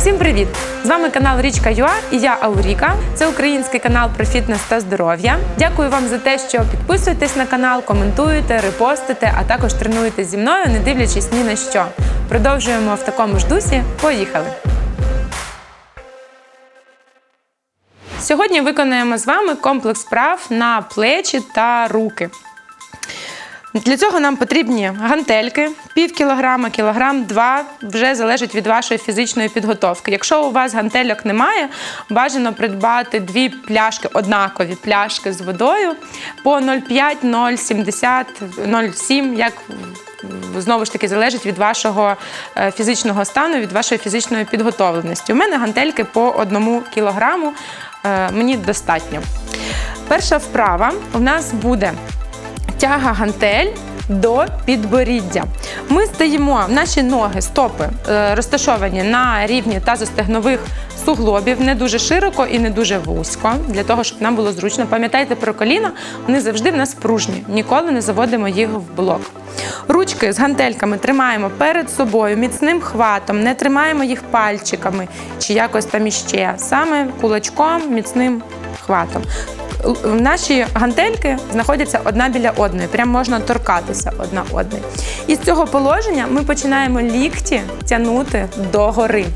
Всім привіт! З вами канал Річка Юа і я Ауріка. Це український канал про фітнес та здоров'я. Дякую вам за те, що підписуєтесь на канал, коментуєте, репостите, а також тренуєтесь зі мною, не дивлячись ні на що. Продовжуємо в такому ж дусі. Поїхали! Сьогодні виконаємо з вами комплекс вправ на плечі та руки. Для цього нам потрібні гантельки, пів кілограма, кілограм, два, вже залежить від вашої фізичної підготовки. Якщо у вас гантельок немає, бажано придбати дві пляшки, однакові пляшки з водою по 0,5, 0,70, 0,7, як знову ж таки залежить від вашого е, фізичного стану, від вашої фізичної підготовленості. У мене гантельки по одному кілограму, е, мені достатньо. Перша вправа у нас буде тяга гантель до підборіддя. Ми стоїмо, наші ноги, стопи е, розташовані на рівні тазостегнових суглобів, не дуже широко і не дуже вузько, для того, щоб нам було зручно. Пам'ятайте про коліна, вони завжди в нас пружні, ніколи не заводимо їх в блок. Ручки з гантельками тримаємо перед собою міцним хватом, не тримаємо їх пальчиками чи якось там іще, саме кулачком, міцним хватом. Наші гантельки знаходяться одна біля одної, прям можна торкатися одна одної. І з цього положення ми починаємо лікті тягнути догори.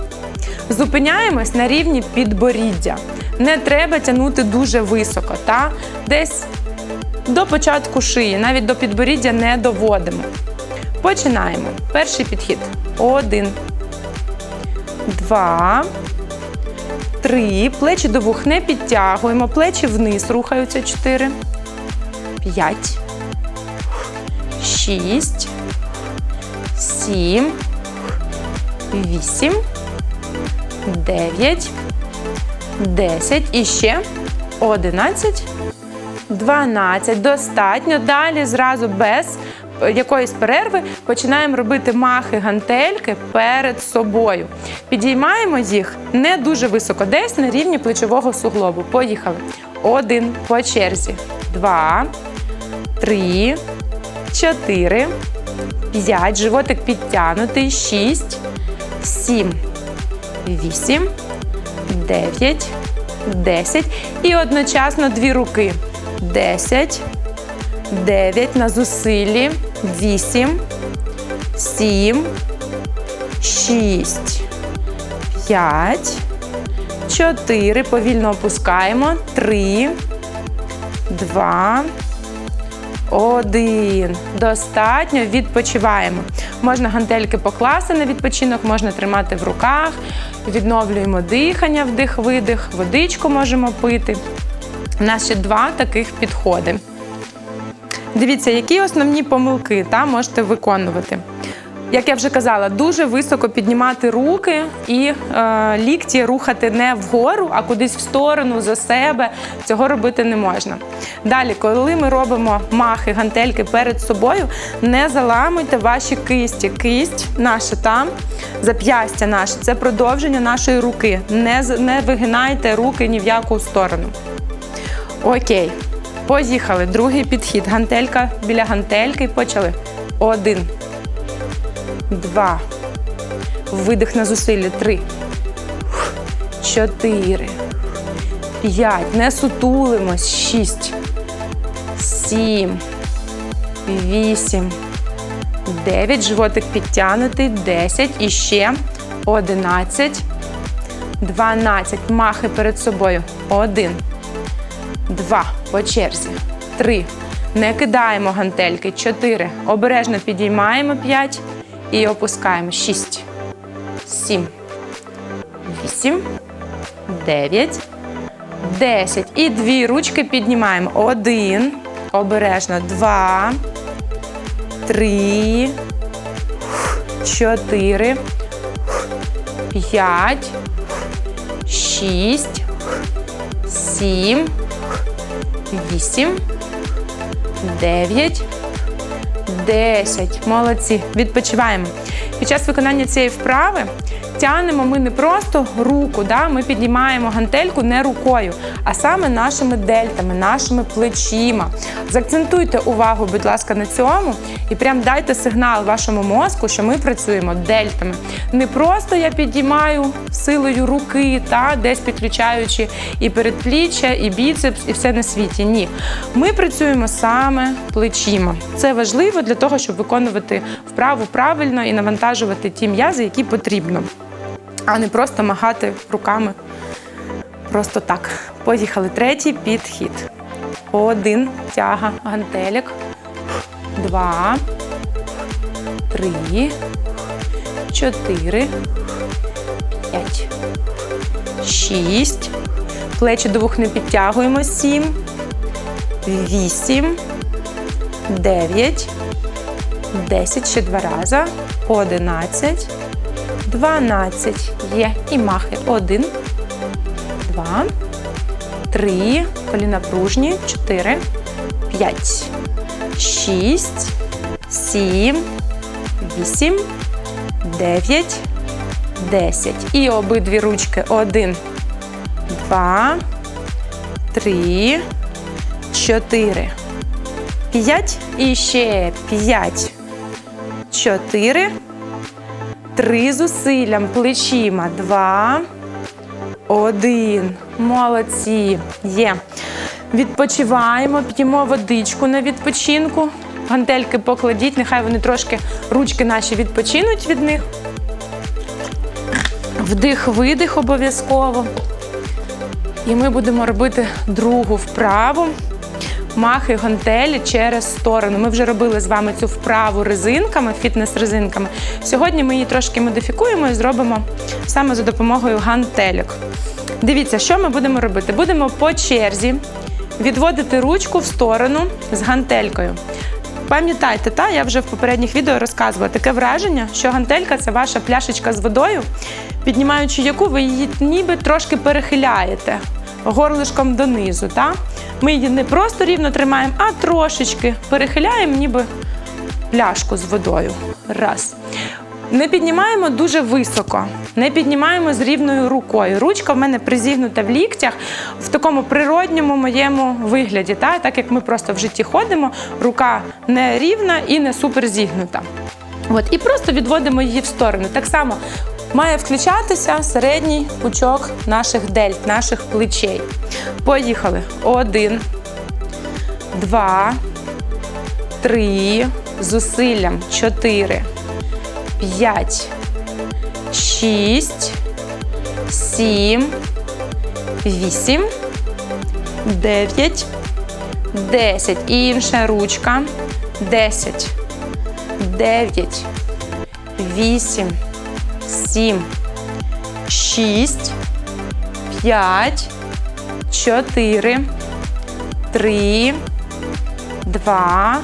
Зупиняємось на рівні підборіддя. Не треба тягнути дуже високо, та десь до початку шиї, навіть до підборіддя не доводимо. Починаємо. Перший підхід. Один. Два. Три. Плечі до вух не підтягуємо. Плечі вниз рухаються. Чотири. П'ять. Шість. Сім. Вісім. Дев'ять. Десять. І ще. Одинадцять. 12. Достатньо. Далі зразу без якоїсь перерви починаємо робити махи гантельки перед собою. Підіймаємо їх не дуже високо, десь на рівні плечового суглобу. Поїхали. Один по черзі. Два, три, чотири, п'ять. Животик підтягнутий. Шість, сім, вісім, дев'ять, десять. І одночасно дві руки. 10, 9 на зусиллі, 8, 7, 6, 5, 4. Повільно опускаємо. 3, 2, 1. Достатньо. Відпочиваємо. Можна гантельки покласти на відпочинок, можна тримати в руках. Відновлюємо дихання, вдих-видих, водичку можемо пити. У нас ще два таких підходи. Дивіться, які основні помилки та, можете виконувати. Як я вже казала, дуже високо піднімати руки і е, лікті рухати не вгору, а кудись в сторону за себе. Цього робити не можна. Далі, коли ми робимо махи, гантельки перед собою, не заламуйте ваші кисті. Кисть наша там, зап'ястя наше це продовження нашої руки. Не, не вигинайте руки ні в яку сторону. Окей. Поїхали. Другий підхід. Гантелька біля гантельки. Почали. Один. Два. Видих на зусилля. Три. Чотири. П'ять. Не сутулимось. Шість. Сім. Вісім. Дев'ять. Животик підтягнутий. Десять. І ще. Одинадцять. Дванадцять. Махи перед собою. Один. Два. По черзі. Три. Не кидаємо гантельки. Чотири. Обережно підіймаємо. П'ять. І опускаємо. Шість. Сім. Вісім. Дев'ять. Десять. І дві ручки піднімаємо. Один. Обережно. Два. Три. Чотири. П'ять. Шість. Сім. Вісім. Дев'ять. Десять. Молодці. Відпочиваємо. Під час виконання цієї вправи тянемо ми не просто руку, да? ми піднімаємо гантельку не рукою, а саме нашими дельтами, нашими плечима. Закцентуйте увагу, будь ласка, на цьому і прям дайте сигнал вашому мозку, що ми працюємо дельтами. Не просто я підіймаю силою руки, та десь підключаючи і передпліччя, і біцепс, і все на світі. Ні. Ми працюємо саме плечима. Це важливо для того, щоб виконувати вправу правильно і навантажувати ті м'язи, які потрібно, а не просто махати руками. Просто так. Поїхали. Третій підхід. Один. Тяга гантелік. Два. Три. Чотири. П'ять. Шість. Плечі до вух не підтягуємо. Сім. Вісім. Дев'ять. Десять. Ще два рази. Одинадцять. Дванадцять. Є. І махи. Один. Два. Три. Коліна пружні. Чотири. П'ять. Шість. Сім. Вісім. Дев'ять. Десять. І обидві ручки. Один. Два. Три. Чотири. П'ять. І ще п'ять. Чотири. Три зусиллям плечима. Два. Один. Молодці. Є. Відпочиваємо, п'ємо водичку на відпочинку. Гантельки покладіть, нехай вони трошки ручки наші відпочинуть від них. Вдих, видих обов'язково. І ми будемо робити другу вправу. Махи гантелі через сторону. Ми вже робили з вами цю вправу резинками, фітнес-резинками. Сьогодні ми її трошки модифікуємо і зробимо саме за допомогою гантелек. Дивіться, що ми будемо робити. Будемо по черзі відводити ручку в сторону з гантелькою. Пам'ятайте, та я вже в попередніх відео розказувала таке враження, що гантелька це ваша пляшечка з водою, піднімаючи яку ви її ніби трошки перехиляєте горлишком донизу. Та? Ми її не просто рівно тримаємо, а трошечки перехиляємо, ніби пляшку з водою. Раз. Не піднімаємо дуже високо, не піднімаємо з рівною рукою. Ручка в мене призігнута в ліктях в такому природньому моєму вигляді. Та? Так як ми просто в житті ходимо, рука не рівна і не супер зігнута. От, і просто відводимо її в сторону. Так само має включатися середній пучок наших дельт, наших плечей. Поїхали. Один, два, три, зусиллям, чотири. 5, 6, 7, 8, 9, 10. І інша ручка. 10, 9, 8, 7, 6, 5, 4, 3, 2,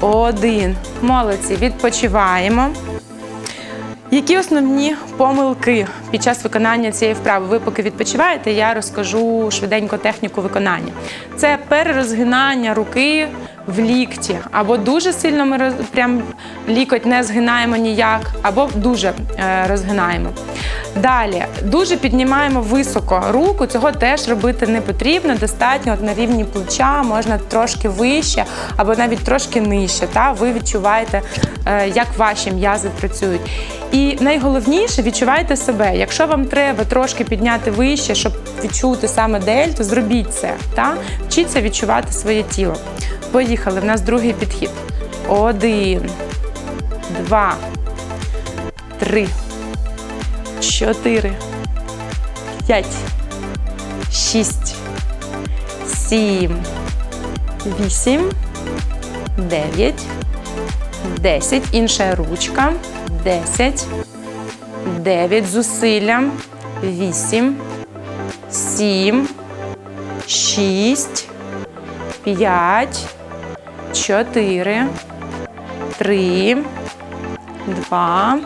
один. Молодці. Відпочиваємо. Які основні помилки під час виконання цієї вправи? Ви поки відпочиваєте, я розкажу швиденько техніку виконання. Це перерозгинання руки в лікті, або дуже сильно ми роз, прям лікоть не згинаємо ніяк, або дуже е, розгинаємо. Далі дуже піднімаємо високо руку. Цього теж робити не потрібно. Достатньо от на рівні плеча, можна трошки вище або навіть трошки нижче. Та ви відчуваєте, е, як ваші м'язи працюють. І найголовніше відчувайте себе. Якщо вам треба трошки підняти вище, щоб відчути саме дельту, зробіть це. Та? Вчіться відчувати своє тіло. Поїхали. В нас другий підхід. Один, два, три, чотири, п'ять, шість, сім, вісім, дев'ять, десять. Інша ручка. Десять, дев'ять. Зусиллям. Вісім, сім, шість, п'ять, чотири, три, два,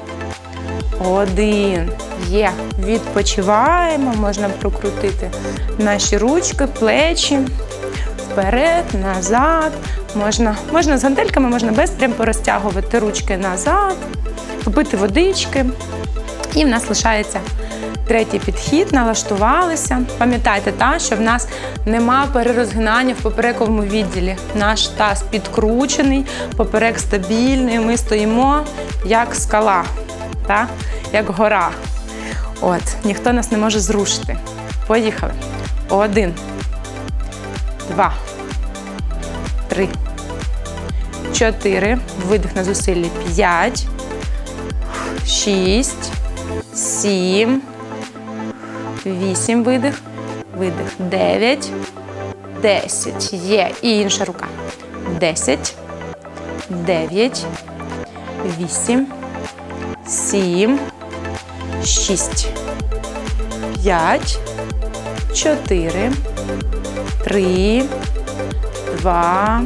один. Є. Відпочиваємо. Можна прокрутити наші ручки, плечі. Вперед, назад. Можна, можна з гантельками, можна без прям порозтягувати ручки назад, попити водички. І в нас лишається третій підхід, налаштувалися. Пам'ятайте, та, що в нас нема перерозгинання в поперековому відділі. Наш таз підкручений, поперек стабільний. Ми стоїмо як скала, та, як гора. От, ніхто нас не може зрушити. Поїхали. Один, два, три, чотири. Видих на зусиллі. П'ять, шість, сім, вісім. Видих. Видих. Дев'ять, десять. Є. І інша рука. Десять, дев'ять, вісім, сім, шість, п'ять, чотири, три, два,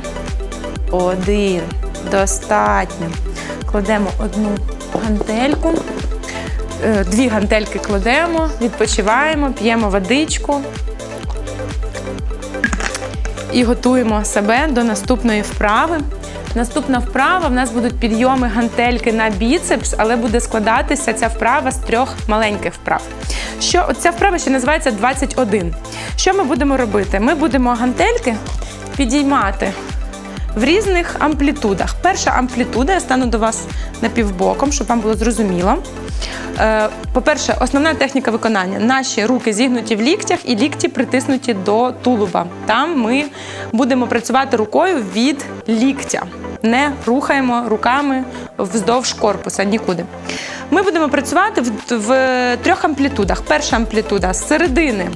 один. Достатньо. Кладемо одну гантельку. Е, Дві гантельки кладемо, відпочиваємо, п'ємо водичку і готуємо себе до наступної вправи. Наступна вправа в нас будуть підйоми гантельки на біцепс, але буде складатися ця вправа з трьох маленьких вправ. Що ця вправа ще називається 21. Що ми будемо робити? Ми будемо гантельки підіймати в різних амплітудах. Перша амплітуда, я стану до вас напівбоком, щоб вам було зрозуміло. Е, По-перше, основна техніка виконання. Наші руки зігнуті в ліктях і лікті притиснуті до тулуба. Там ми будемо працювати рукою від ліктя. Не рухаємо руками вздовж корпуса нікуди. Ми будемо працювати в, в трьох амплітудах. Перша амплітуда з середини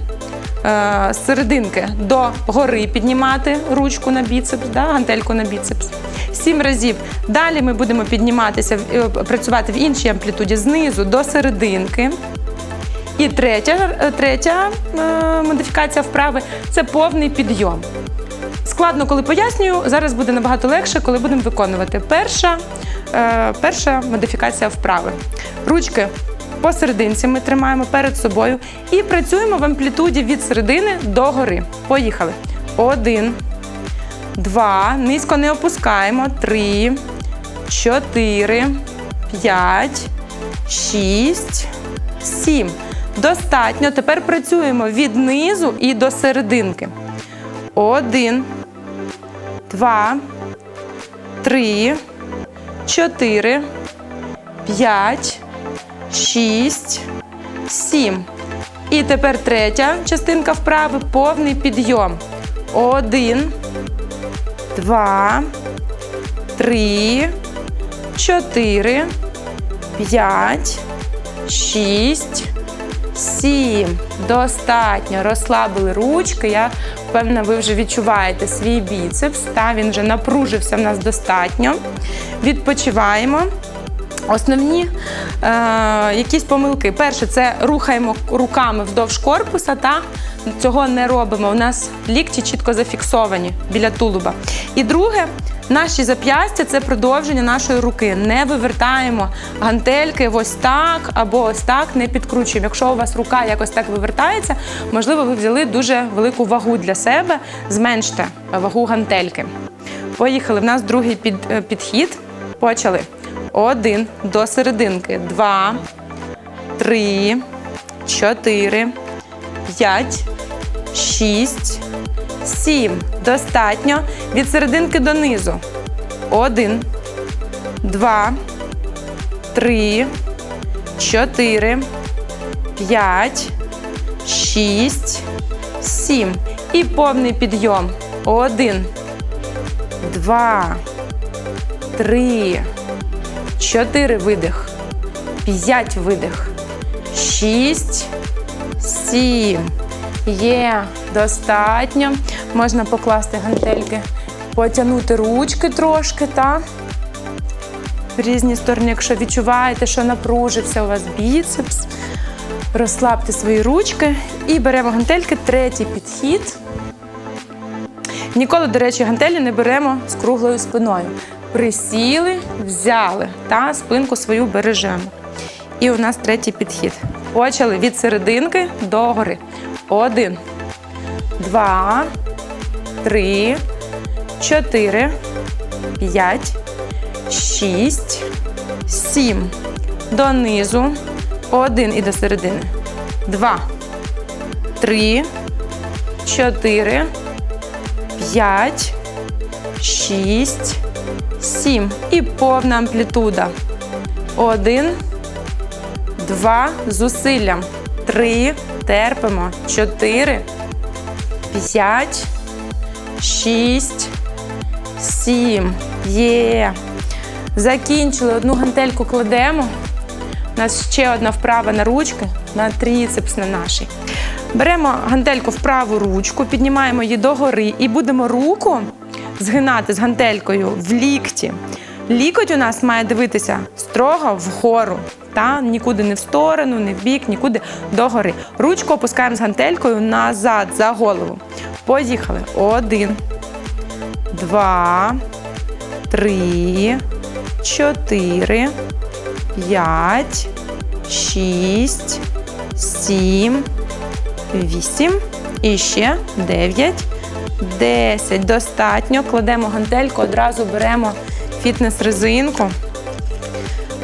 з серединки до гори піднімати ручку на біцепс, да, гантельку на біцепс. Сім разів. Далі ми будемо підніматися, е, працювати в іншій амплітуді знизу до серединки. І третя, е, третя е, модифікація вправи це повний підйом. Складно, коли пояснюю, зараз буде набагато легше, коли будемо виконувати. Перша, е, перша модифікація вправи. Ручки посерединці ми тримаємо перед собою і працюємо в амплітуді від середини до гори. Поїхали. Один, два. Низько не опускаємо. Три, чотири, п'ять, шість, сім. Достатньо. Тепер працюємо від низу і до серединки. Один, два, три, чотири, п'ять, шість, сім. І тепер третя частинка вправи повний підйом. Один, два, три, чотири, п'ять, шість, сім. Достатньо. Розслабили ручки. Я впевнена, ви вже відчуваєте свій біцепс. Та він вже напружився в нас достатньо. Відпочиваємо. Основні е, якісь помилки. Перше, це рухаємо руками вздовж корпуса, та цього не робимо. У нас лікті чітко зафіксовані біля тулуба. І друге, наші зап'ястя це продовження нашої руки. Не вивертаємо гантельки ось так або ось так не підкручуємо. Якщо у вас рука якось так вивертається, можливо, ви взяли дуже велику вагу для себе. Зменште вагу гантельки. Поїхали. В нас другий під, е, підхід. Почали. Один до серединки. Два, три, чотири, п'ять, шість, сім. Достатньо. Від серединки до низу. Один, два, три, чотири, п'ять, шість, сім. І повний підйом. Один, два, три. Чотири видих. П'ять видих. Шість. Сім. Є. Достатньо. Можна покласти гантельки, потягнути ручки трошки, та в різні сторони, якщо відчуваєте, що напружився у вас біцепс. Розслабте свої ручки і беремо гантельки. Третій підхід. Ніколи, до речі, гантелі не беремо з круглою спиною. Присіли, взяли та спинку свою бережемо. І у нас третій підхід. Почали від серединки до гори. Один, два, три, чотири, п'ять, шість, сім. Донизу. Один і до середини. Два. Три. Чотири. П'ять. Шість. Сім. І повна амплітуда. Один. Два. Зусиллям. Три. Терпимо. Чотири. П'ять. Шість. Сім. Є. Закінчили. Одну гантельку кладемо. У нас ще одна вправа на ручки, на тріцепс на нашій. Беремо гантельку в праву ручку, піднімаємо її догори і будемо руку згинати з гантелькою в лікті. Лікоть у нас має дивитися строго вгору, та? нікуди не в сторону, не в бік, нікуди догори. Ручку опускаємо з гантелькою назад, за голову. Поїхали. Один, два, три, чотири, п'ять, шість, сім, вісім. І ще дев'ять, десять. Достатньо. Кладемо гантельку, одразу беремо фітнес-резинку.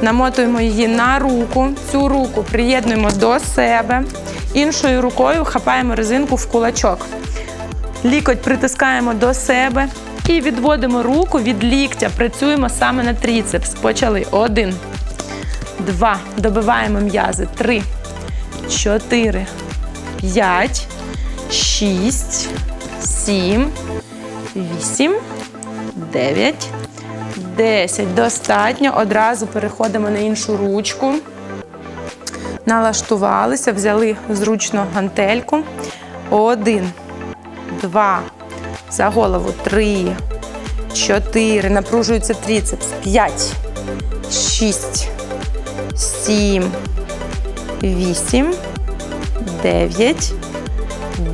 Намотуємо її на руку. Цю руку приєднуємо до себе. Іншою рукою хапаємо резинку в кулачок. Лікоть притискаємо до себе і відводимо руку від ліктя. Працюємо саме на тріцепс. Почали. Один, два. Добиваємо м'язи. Три, чотири, п'ять, шість, сім, вісім, дев'ять, десять. Достатньо. Одразу переходимо на іншу ручку. Налаштувалися, взяли зручно гантельку. Один, два. За голову. Три, чотири. Напружується тріцепс. П'ять, шість, сім, вісім, дев'ять,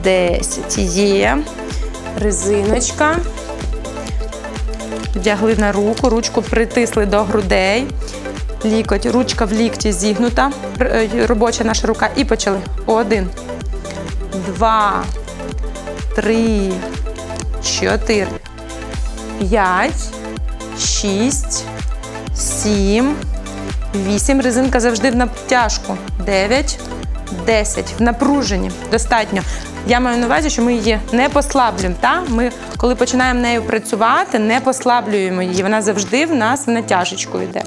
десять. Є. Резиночка. Вдягли на руку, ручку притисли до грудей. Лікоть, ручка в лікті зігнута. Е, Робоча наша рука. І почали. Один, два, три, чотири, п'ять, шість, сім, вісім. Резинка завжди в натяжку. Дев'ять, десять. В напруженні. Достатньо. Я маю на увазі, що ми її не послаблюємо. Та? Ми, коли починаємо нею працювати, не послаблюємо її. Вона завжди в нас в натяжечку йде.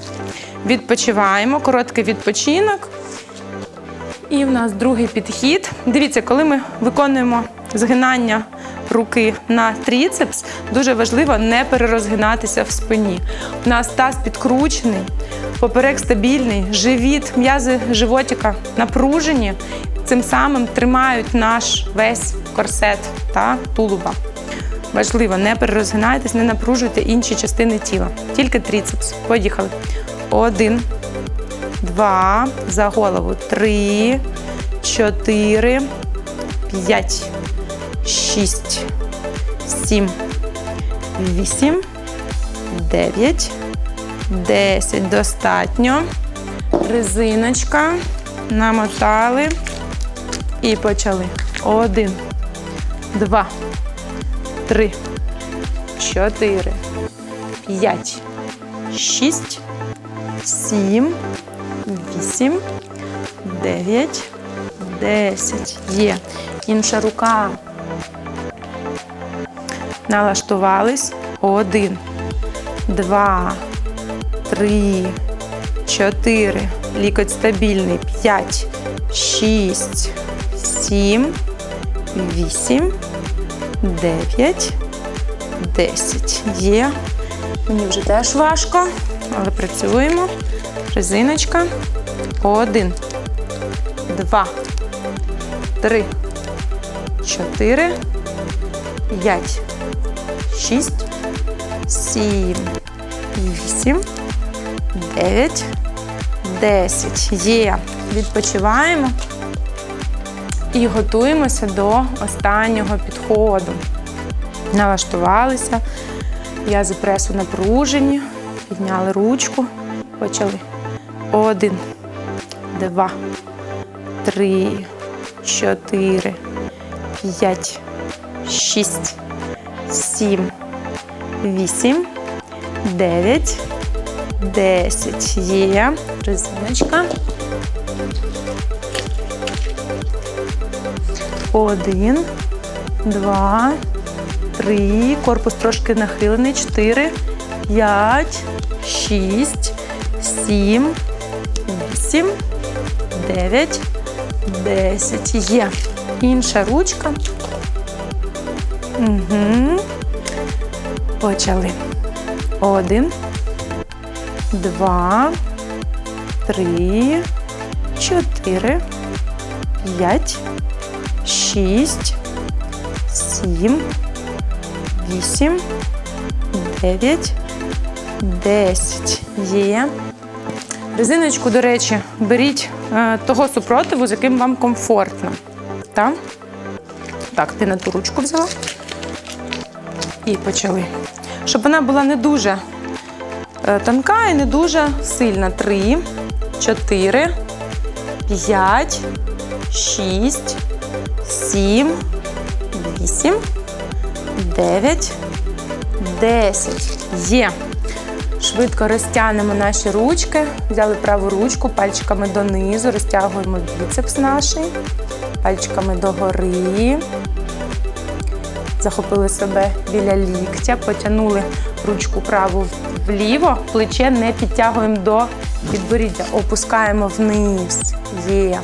Відпочиваємо, короткий відпочинок. І в нас другий підхід. Дивіться, коли ми виконуємо згинання руки на тріцепс, дуже важливо не перерозгинатися в спині. У нас таз підкручений, поперек стабільний, живіт, м'язи животика напружені, цим самим тримають наш весь корсет та тулуба. Важливо, не перерозгинайтесь, не напружуйте інші частини тіла. Тільки тріцепс. Поїхали. Один, два, за голову. Три, чотири, п'ять, шість, сім, вісім, дев'ять, десять. Достатньо. Резиночка. Намотали. І почали. Один, два, три, чотири, п'ять, шість, сім, вісім, дев'ять, десять. Є. Інша рука. Налаштувались. Один, два, три, чотири. Лікоть стабільний. П'ять, шість, сім, вісім, дев'ять, десять. Є. Мені вже теж важко, але працюємо. Резиночка. Один, два, три, чотири, п'ять, шість, сім, вісім, дев'ять, десять. Є. Відпочиваємо і готуємося до останнього підходу. Налаштувалися, м'язи пресу напружені, підняли ручку, почали. Один, два, три, чотири, п'ять, шість, сім, вісім, дев'ять, десять. Є. Резиночка. Один, два, три. Корпус трошки нахилений. Чотири, п'ять, шість, сім, вісім, дев'ять, десять. Є. Інша ручка. Угу. Почали. Один, два, три, чотири, п'ять, шість, сім, вісім, дев'ять, десять. Є. Резиночку, до речі, беріть е, того супротиву, з яким вам комфортно. Так? Так, ти на ту ручку взяла. І почали. Щоб вона була не дуже е, тонка і не дуже сильна. Три, чотири, п'ять, шість, сім, вісім, дев'ять, десять. Є. Швидко розтягнемо наші ручки. Взяли праву ручку пальчиками донизу, розтягуємо біцепс наш, пальчиками догори. Захопили себе біля ліктя, потягнули ручку праву вліво, плече не підтягуємо до підборіддя, опускаємо вниз. Є.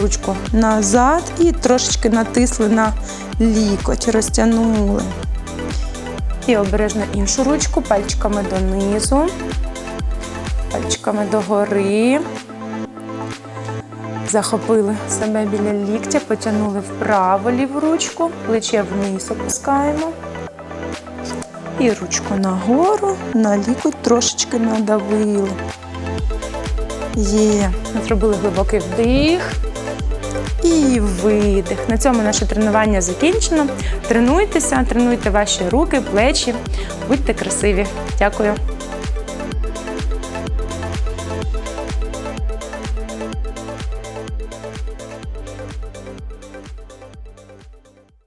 Ручку назад і трошечки натисли на лікоть, розтягнули. І обережно іншу ручку, пальчиками донизу, пальчиками догори. Захопили себе біля ліктя, потягнули вправо ліву ручку, плече вниз опускаємо. І ручку нагору, на лікоть трошечки надавили. Є. Зробили глибокий вдих і видих. На цьому наше тренування закінчено. Тренуйтеся, тренуйте ваші руки, плечі, будьте красиві. Дякую.